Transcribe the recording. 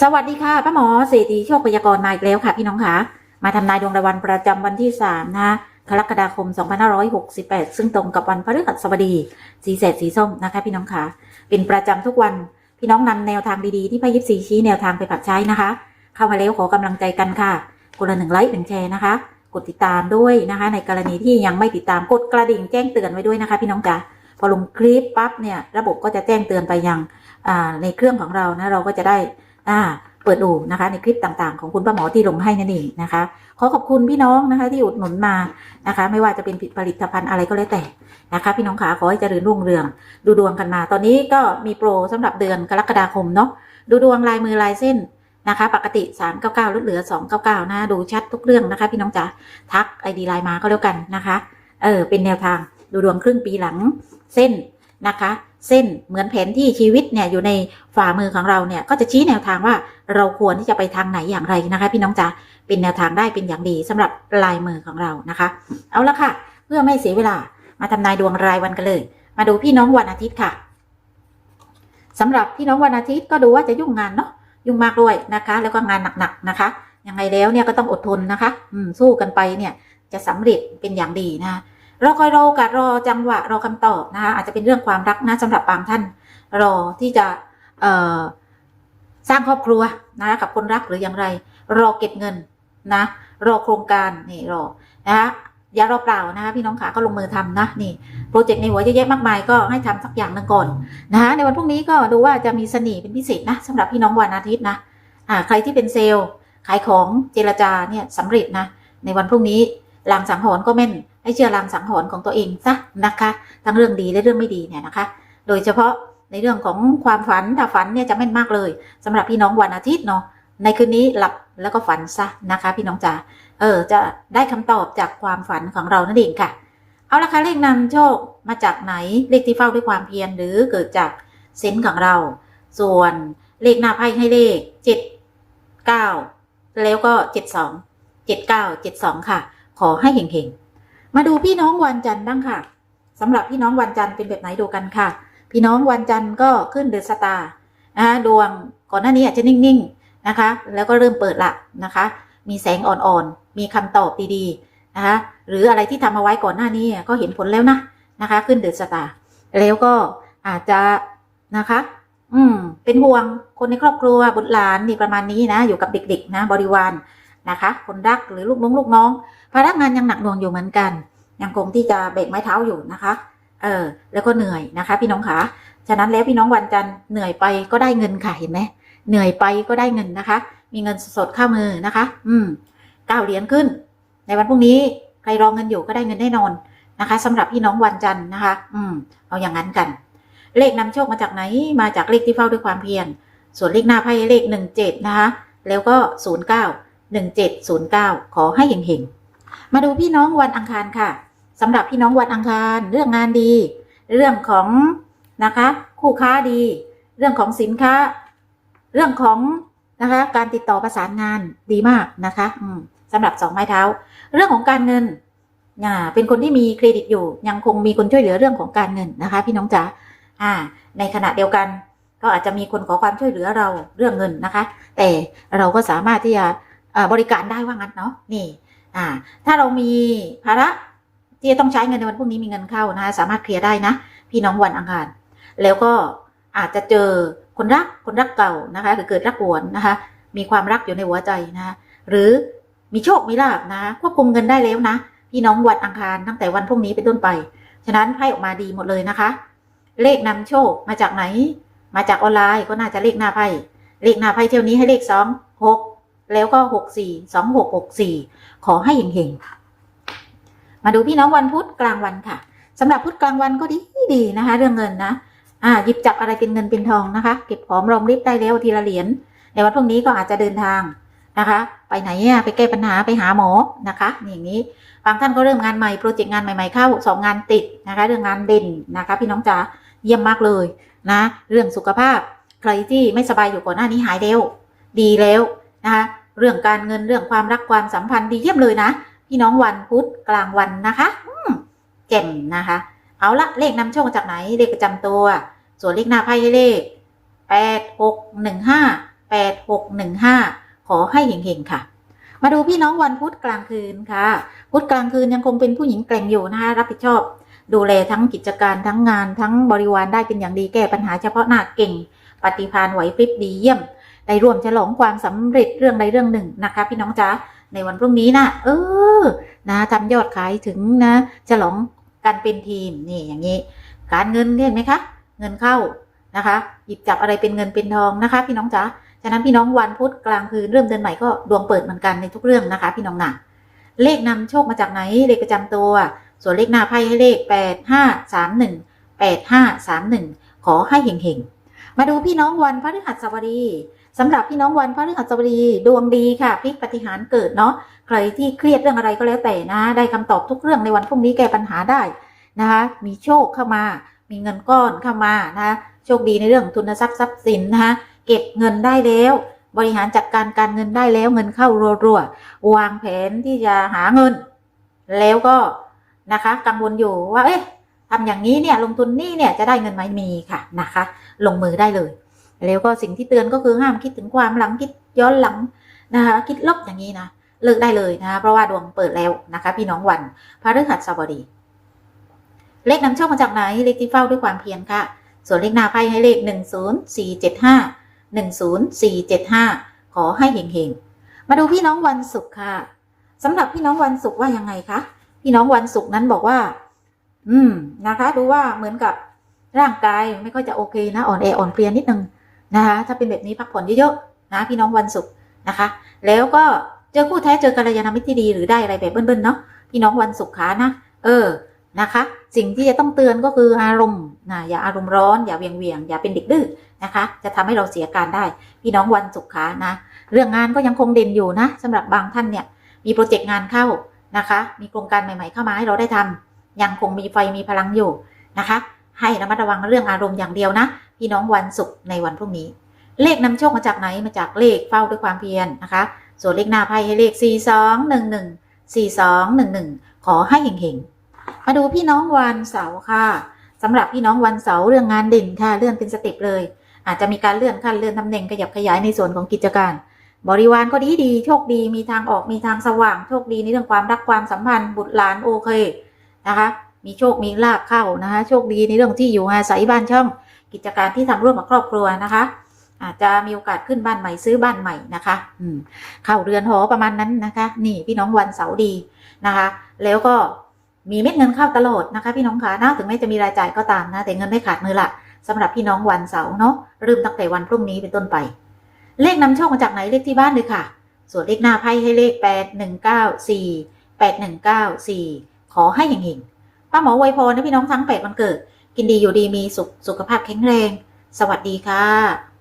สวัสดีค่ะป้าหมอเศรษฐีโชคพยากรณ์มาอีกแล้วค่ะพี่น้องคะมาทำนายดวงรายวันประจำวันที่ 3นะคะกรกฎาคม 2568 ซึ่งตรงกับวันพฤหัสบดี สีแสดสีส้มนะคะพี่น้องคะเป็นประจำทุกวันพี่น้องนำแนวทางดีๆ ที่พระยิปซีชี้แนวทางไปปรับใช้นะคะ เข้ามาแล้วขอกำลังใจกันค่ะคนละหนึ่งไลค์หนึ่งแชร์นะคะ กดติดตามด้วยนะคะ ในกรณีที่ยังไม่ติดตามกดกระดิ่งแจ้งเตือนไว้ด้วยนะคะ พี่น้องจ๋าพอลงคลิปปั๊บเนี่ยระบบก็จะแจ้งเตือนไปยังในเครื่องของเรานะเราก็จะได้ อ่าเปิดดูนะคะ ในคลิปต่างๆ ของคุณป้าหมอที่ลงให้นั่นเองนะคะ ขอขอบคุณพี่น้องนะคะ ที่อุดหนุนมานะคะ ไม่ว่าจะเป็นผลิตภัณฑ์อะไรก็แล้วแต่นะคะ พี่น้องขาขอให้เจริญรุ่งเรือง ดูดวงกันมา ตอนนี้ก็มีโปรสำหรับเดือนกรกฎาคมเนาะดูดวงลายมือลายเส้นนะคะ ปกติ 399ลดเหลือ 299นะดูชัดทุกเรื่องนะคะ พี่น้องจ๋าทักไอดีไลน์มาก็แล้วกันนะคะเออเป็นแนวทางดูดวงครึ่งปีหลังเส้นนะคะ เส้นเหมือนแผนที่ชีวิตเนี่ยอยู่ในฝ่ามือของเราเนี่ยก็จะชี้แนวทางว่าเราควรที่จะไปทางไหนอย่างไรนะคะ พี่น้องจ๋าเป็นแนวทางได้เป็นอย่างดีสำหรับลายมือของเรานะคะ เอาละค่ะ เพื่อไม่เสียเวลามาทำนายดวงรายวันกันเลย มาดูพี่น้องวันอาทิตย์ค่ะสำหรับพี่น้องวันอาทิตย์ก็ดูว่าจะยุ่งงานเนาะยุ่งมากด้วยนะคะ แล้วก็งานหนักๆนะคะยังไงแล้วเนี่ยก็ต้องอดทนนะคะ อืมสู้กันไปเนี่ยจะสำเร็จเป็นอย่างดีนะ คะรอคอยรอโอกาสรอจังหวะรอคำตอบนะคะอาจจะเป็นเรื่องความรักนะสำหรับบางท่าน รอที่จะเอสร้างครอบครัวนะกับคนรักหรืออย่างไร รอเก็บเงินนะรอโครงการนี่รอนะคะอย่ารอเปล่านะคะพี่น้องขาก็ลงมือทำนะนี่โปรเจกต์ในหัวเยอะแยะมากมายก็ให้ทำสักอย่างหนึ่งก่อนนะคะในวันพรุ่งนี้ก็ดูว่าจะมีเสน่ห์เป็นพิเศษนะสำหรับพี่น้องวันอาทิตย์นะอ่าใครที่เป็นเซลล์ขายของเจรจาเนี่ยสำเร็จนะในวันพรุ่งนี้ลางสังหรณ์ก็แม่น ให้เชื่อลางสังหรณ์ของตัวเองซะนะคะ ทั้งเรื่องดีและเรื่องไม่ดีเนี่ยนะคะ โดยเฉพาะในเรื่องของความฝันถ้าฝันเนี่ยจะแม่นมากเลยสำหรับพี่น้องวันอาทิตย์เนาะในคืนนี้หลับแล้วก็ฝันซะนะคะ พี่น้องจ๋าเออ จะได้คำตอบจากความฝันของเรานั่นเองค่ะ เอาละค่ะเลขนำโชคมาจากไหนเลขที่เฝ้าด้วยความเพียรหรือเกิดจากเซนส์ของเรา ส่วนเลขหน้าไพ่ให้เลขเจ็ดเก้าแล้วก็เจ็ดสองเจ็ดเก้าเจ็ดสองค่ะ ขอให้เฮงๆ มาดูพี่น้องวันจันทร์บ้างค่ะสำหรับพี่น้องวันจันทร์เป็นแบบไหนดูกันค่ะ พี่น้องวันจันทร์ก็ขึ้นเดือนสตาร์นะคะดวงก่อนหน้านี้อาจจะนิ่งๆนะคะ แล้วก็เริ่มเปิดละนะคะ มีแสงอ่อนๆ มีคำตอบดีๆนะคะหรืออะไรที่ทำเอาไว้ก่อนหน้านี้ก็เห็นผลแล้วนะนะคะ ขึ้นเดือนสตาร์แล้วก็อาจจะนะคะ อืม เป็นห่วงคนในครอบครัวบุตรหลานนี่ประมาณนี้นะ อยู่กับเด็กๆนะ บริวาร นะคะ คนรักหรือลูกน้องลูกน้องภาระงานยังหนักหน่วงอยู่เหมือนกัน ยังคงที่จะเบรกไม้เท้าอยู่นะคะ เออ แล้วก็เหนื่อยนะคะ พี่น้องขาฉะนั้นแล้วพี่น้องวันจันทร์เหนื่อยไปก็ได้เงินค่ะเห็นไหมเหนื่อยไปก็ได้เงินนะคะ มีเงินสดเข้ามือนะคะ อืมเก้าเหรียญขึ้น ในวันพรุ่งนี้ใครรองเงินอยู่ก็ได้เงินแน่นอนนะคะสำหรับพี่น้องวันจันทร์นะคะ อืม เอาอย่างนั้นกัน เลขนำโชคมาจากไหน มาจากเลขที่เฝ้าด้วยความเพียร ส่วนเลขหน้าไพ่เลขหนึ่งเจ็ดนะคะ แล้วก็ศูนย์เก้า หนึ่งเจ็ดศูนย์เก้าขอให้เฮงๆ มาดูพี่น้องวันอังคารค่ะสำหรับพี่น้องวันอังคารเรื่องงานดี เรื่องของนะคะ คู่ค้าดี เรื่องของสินค้า เรื่องของนะคะการติดต่อประสานงานดีมากนะคะสำหรับสองไม้เท้า เรื่องของการเงินอ่าเป็นคนที่มีเครดิตอยู่ ยังคงมีคนช่วยเหลือเรื่องของการเงินนะคะ พี่น้องจ๋าอ่า ในขณะเดียวกัน ก็อาจจะมีคนขอความช่วยเหลือเราเรื่องเงินนะคะ แต่เราก็สามารถที่จะ บริการได้ว่างั้นเนาะนี่อ่าถ้าเรามีภาระที่จะต้องใช้เงินในวันพรุ่งนี้มีเงินเข้านะคะสามารถเคลียร์ได้นะ พี่น้องวันอังคารแล้วก็อาจจะเจอคนรักคนรักเก่านะคะหรือเกิดรักหวนนะคะ มีความรักอยู่ในหัวใจนะคะหรือมีโชคมีลาบนะควบคุมเงินได้แล้วนะ พี่น้องวันอังคารตั้งแต่วันพรุ่งนี้เป็นต้นไป ฉะนั้นไพ่ออกมาดีหมดเลยนะคะ เลขนำโชคมาจากไหน มาจากออนไลน์ก็น่าจะเลขหน้าไพ่เลขหน้าไพ่เที่ยวนี้ให้เลขสองหก แล้วก็หกสี่สองหกหกสี่ขอให้เฮงๆมาดูพี่น้องวันพุธกลางวันค่ะสำหรับพุธกลางวันก็ดีดีนะคะ เรื่องเงินนะอ่าหยิบจับอะไรเป็นเงินเป็นทองนะคะ เก็บหอมรอมริบได้แล้วทีละเหรียญในวันพรุ่งนี้ก็อาจจะเดินทางนะคะ ไปไหนไปแก้ปัญหาไปหาหมอนะคะอย่างนี้บางท่านก็เริ่มงานใหม่โปรเจกต์งานใหม่ๆเข้าสองงานติดนะคะ เรื่องงานเด่นนะคะ พี่น้องจ๋าเยี่ยมมากเลยนะ เรื่องสุขภาพ ใครที่ไม่สบายอยู่ก่อนหน้านี้หายเร็วดีแล้ว นะคะเรื่องการเงินเรื่องความรักความสัมพันธ์ดีเยี่ยมเลยนะ พี่น้องวันพุธกลางวันนะคะอืมแจ่มนะคะ เอาละเลขนำโชคจากไหนเลขประจำตัว ส่วนเลขหน้าไพ่เลขแปดหกหนึ่งห้าแปดหกหนึ่งห้าขอให้เฮงๆค่ะ มาดูพี่น้องวันพุธกลางคืนค่ะ พุธกลางคืนยังคงเป็นผู้หญิงแกร่งอยู่นะคะรับผิดชอบ ดูแลทั้งกิจการทั้งงานทั้งบริวารได้เป็นอย่างดีแก้ปัญหาเฉพาะหน้าเก่ง ปฏิภาณไหวพริบดีเยี่ยม ได้ร่วมฉลองความสำเร็จเรื่องใดเรื่องหนึ่งนะคะ พี่น้องจ๊ะในวันพรุ่งนี้นะเออ นะทำยอดขายถึงนะ ฉลองกันเป็นทีมนี่อย่างนี้ การเงินเห็นไหมคะ เงินเข้านะคะ หยิบจับอะไรเป็นเงินเป็นทองนะคะ พี่น้องจ๊ะฉะนั้นพี่น้องวันพุธกลางคืนเริ่มเดือนใหม่ก็ดวงเปิดเหมือนกันในทุกเรื่องนะคะ พี่น้องหนาเลขนำโชคมาจากไหนเลขประจำตัว ส่วนเลขหน้าไพ่ให้เลขแปดห้าสามหนึ่งแปดห้าสามหนึ่งขอให้เฮงๆมาดูพี่น้องวันพฤหัสบดี สำหรับพี่น้องวันพฤหัสบดีดวงดีค่ะพลิกปฏิหารเกิดเนาะใครที่เครียดเรื่องอะไรก็แล้วแต่นะ ได้คำตอบทุกเรื่องในวันพรุ่งนี้แก้ปัญหาได้นะคะ มีโชคเข้ามา มีเงินก้อนเข้ามานะคะโชคดีในเรื่องทุนทรัพย์ทรัพย์สินนะคะเก็บเงินได้แล้ว บริหารจัดการการเงินได้แล้วเงินเข้ารัวๆวางแผนที่จะหาเงิน แล้วก็นะคะ กังวลอยู่ว่า เอ๊ะทำอย่างนี้เนี่ยลงทุนนี่เนี่ยจะได้เงินไหมมีค่ะนะคะ ลงมือได้เลย แล้วก็สิ่งที่เตือนก็คือห้ามคิดถึงความหลังคิดย้อนหลังนะคะคิดลบอย่างนี้นะเลิกได้เลยนะคะเพราะว่าดวงเปิดแล้วนะคะ พี่น้องวันพฤหัสบดี เลขนำโชคมาจากไหนเลขที่เฝ้าด้วยความเพียรค่ะ ส่วนเลขหน้าไพ่ให้เลขหนึ่งศูนย์สี่เจ็ดห้าหนึ่งศูนย์สี่เจ็ดห้าขอให้เฮงๆมาดูพี่น้องวันศุกร์ค่ะสำหรับพี่น้องวันศุกร์ว่ายังไงคะพี่น้องวันศุกร์นั้นบอกว่า อืมนะคะ ดูว่าเหมือนกับร่างกายไม่ค่อยจะโอเคนะอ่อนแออ่อนเพลียนิดนึง นะคะ ถ้าเป็นแบบนี้พักผ่อนเยอะๆนะพี่น้องวันศุกร์นะคะ แล้วก็เจอคู่แท้เจอกัลยาณมิตรที่ดีหรือได้อะไรแบบเบิ้ลๆเนาะพี่น้องวันศุกร์ขานะเออนะคะ สิ่งที่จะต้องเตือนก็คืออารมณ์นะอย่าอารมณ์ร้อน อย่าเวียงเวียงอย่าเป็นเด็กดื้อนะคะ จะทำให้เราเสียการได้ พี่น้องวันศุกร์ขานะ เรื่องงานก็ยังคงเด่นอยู่นะสำหรับบางท่านเนี่ยมีโปรเจกต์งานเข้านะคะ มีโครงการใหม่ ๆ เข้ามาให้เราได้ทำยังคงมีไฟมีพลังอยู่นะคะ ให้ระมัดระวังเรื่องอารมณ์อย่างเดียวนะ พี่น้องวันศุกร์ในวันพรุ่งนี้ เลขนำโชคมาจากไหนมาจากเลขเฝ้าด้วยความเพียรนะคะ ส่วนเลขหน้าไพ่ให้เลข 4 2 1 1 4 2 1 1 ขอให้เฮงๆ มาดูพี่น้องวันเสาร์ค่ะสำหรับพี่น้องวันเสาร์เรื่องงานเด่นค่ะเลื่อนเป็นสเต็ปเลย อาจจะมีการเลื่อนขั้นเลื่อนตำแหน่งขยับขยายในส่วนของกิจการ บริวารก็ดีดีโชคดีมีทางออกมีทางสว่างโชคดีในเรื่องความรักความสัมพันธ์บุตรหลานโอเคนะคะ มีโชคมีลาบเข้านะคะ โชคดีในเรื่องที่อยู่อาศัยบ้านช่องกิจการที่ทำร่วมกับครอบครัวนะคะ อาจจะมีโอกาสขึ้นบ้านใหม่ซื้อบ้านใหม่นะคะ อืมเข้าเรือนหอประมาณนั้นนะคะ นี่พี่น้องวันเสาร์ดีนะคะ แล้วก็มีเม็ดเงินเข้าตลอดนะคะ พี่น้องคะนะถึงแม้จะมีรายจ่ายก็ตามนะ แต่เงินไม่ขาดมือละสำหรับพี่น้องวันเสาร์เนาะเริ่มตั้งแต่วันพรุ่งนี้เป็นต้นไป เลขนำโชคมาจากไหนเลขที่บ้านเลยค่ะ ส่วนเลขหน้าไพ่ให้เลขแปดหนึ่งเก้าสี่แปดหนึ่งเก้าสี่ขอให้เฮงๆ ป้าหมอไวยพรนะพี่น้องทั้งแปดวันเกิด กินดีอยู่ดีมีสุขสุขภาพแข็งแรง สวัสดีค่ะ